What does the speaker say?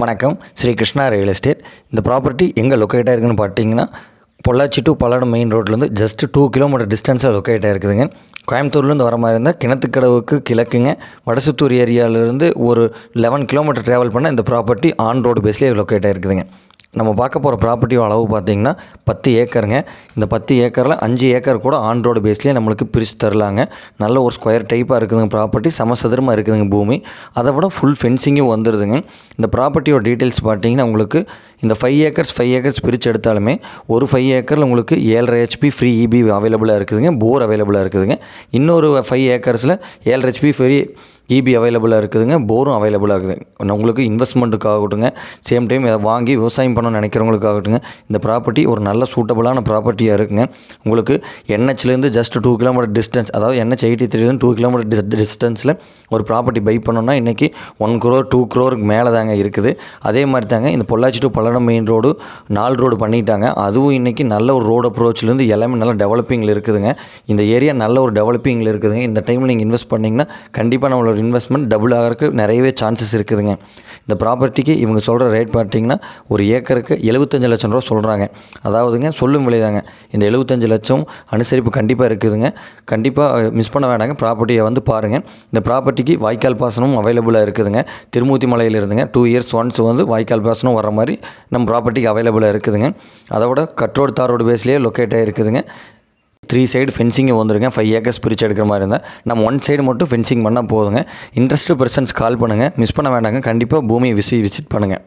வணக்கம். Sri Krishna real estate இந்த property எங்கே லொக்கேட் ஆயிருக்குன்னு பார்த்தீங்கன்னா பொள்ளாச்சி டு பல்லடம் மெயின் ரோட்லேருந்து ஜஸ்ட் டூ கிலோமீட்டர் டிஸ்டன்ஸில் லொக்கேட் ஆயிருக்குதுங்க. கோயம்புத்தூர்லேருந்து வர மாதிரி இருந்தால் கிணத்துக்கடவுக்கு கிழக்குங்க. வடசுத்தூர் ஏரியாவிலேருந்து ஒரு லெவன் கிலோமீட்டர் ட்ராவல் பண்ண இந்த ப்ராப்பர்ட்டி ஆன் ரோடு பேஸ்லேயே லொக்கேட் ஆயிருக்குதுங்க. நம்ம பார்க்க போகிற ப்ராப்பர்ட்டியோட அளவு பார்த்தீங்கன்னா பத்து ஏக்கருங்க. இந்த பத்து ஏக்கரில் அஞ்சு ஏக்கர் கூட ஆன் ரோடு பேஸ்லேயே நம்மளுக்கு பிரித்து தரலாங்க. நல்ல ஒரு ஸ்கொயர் டைப்பாக இருக்குதுங்க ப்ராப்பர்ட்டி சமசதுரமாக இருக்குதுங்க பூமி. அதை விட ஃபுல் ஃபென்சிங்கும் வந்துடுதுங்க இந்த ப்ராப்பர்ட்டியோட டீட்டெயில்ஸ் பார்த்தீங்கன்னா உங்களுக்கு இந்த ஃபைவ் ஏக்கர்ஸ் ஃபைவ் ஏக்கர்ஸ் பிரித்து எடுத்தாலுமே ஒரு ஃபைவ் ஏக்கரில் உங்களுக்கு ஏழரை ஹெச்பி ஃப்ரீ இபி அவைலபிளாக இருக்குதுங்க. போர் அவைலபிளாக இருக்குதுங்க. இன்னொரு ஃபைவ் ஏக்கர்ஸில் ஏழரை ஹெச்பி ஃப்ரீ ஈபி அவைலபிளாக இருக்குதுங்க. போரும் அவைலபிளாக இருக்குது. உங்களுக்கு இன்வெஸ்ட்மெண்ட்டுக்காகட்டுங்க சேம் டைம் இதை வாங்கி விவசாயம் பண்ணணும்னு நினைக்கிறவங்களுக்காகட்டுங்க இந்த ப்ராப்பர்ட்டி ஒரு நல்ல சூட்டபுளான ப்ராப்பர்ட்டியாக இருக்குங்க. உங்களுக்கு என்ஹெச்லேருந்து ஜஸ்ட் டூ கிலோமீட்டர் டிஸ்டன்ஸ் அதாவது என்ஹெச் எயிட்டி த்ரீலேருந்து டூ கிலோமீட்டர் டிஸ் டிஸ்டன்ஸில் ஒரு ப்ராப்பர்ட்டி பை பண்ணோன்னா இன்றைக்கி ஒன் க்ரோர் டூ க்ரோருக்கு மேலே தாங்க இருக்குது. அதே மாதிரி தாங்க இந்த Pollachi to Palladam main road நாலு ரோடு பண்ணிட்டாங்க. அதுவும் இன்றைக்கி நல்ல ஒரு ரோடு அப்ரோச்லேருந்து எல்லாமே நல்லா டெவலப்பிங்கில் இருக்குதுங்க. இந்த ஏரியா நல்ல ஒரு டெவலப்பிங்கில் இருக்குதுங்க. இந்த டைமில் நீங்கள் இன்வெஸ்ட் பண்ணிங்கன்னா கண்டிப்பாக நம்மளோட இன்வெஸ்ட்மெண்ட் டபுள் ஆகிறதுக்கு நிறையவே சான்சஸ் இருக்குதுங்க. இந்த ப்ராப்பர்ட்டிக்கு இவங்க சொல்கிற ரேட் பார்த்தீங்கன்னா ஒரு ஏக்கருக்கு எழுபத்தஞ்சு லட்சம் ரூபா சொல்கிறாங்க அதாவதுங்க சொல்லும் விலை தாங்க இந்த எழுபத்தஞ்சு லட்சம் அனுசரிப்பு கண்டிப்பாக இருக்குதுங்க. கண்டிப்பாக மிஸ் பண்ண வேண்டாங்க ப்ராப்பர்ட்டியை வந்து பாருங்கள் இந்த ப்ராப்பர்ட்டிக்கு வாய்க்கால் பாசனமும் அவைலபிளாக இருக்குதுங்க. திருமூர்த்தி மலையில் இருந்துங்க. டூ இயர்ஸ் ஒன்ஸ் வந்து வாய்க்கால் பாசனம் வர மாதிரி நம்ம ப்ராப்பர்ட்டிக்கு அவைலபிளாக இருக்குதுங்க. அதோட கட்ரோடு தாரோடு பேஸ்லேயே லொக்கேட் ஆகிருக்குதுங்க த்ரீ சைடு ஃபென்சிங்கை வந்துருங்க ஃபைவ் ஏக்கர்ஸ் பிரித்து எடுக்கிற மாதிரி இருந்தால் நம்ம ஒன் சைடு மட்டும் ஃபென்சிங் பண்ணால் போதுங்க. இன்ட்ரெஸ்ட் பர்சன்ஸ் கால் பண்ணுங்கள் மிஸ் பண்ண வேண்டாங்க. கண்டிப்பாக பூமியை விசி விசிட் பண்ணுங்கள்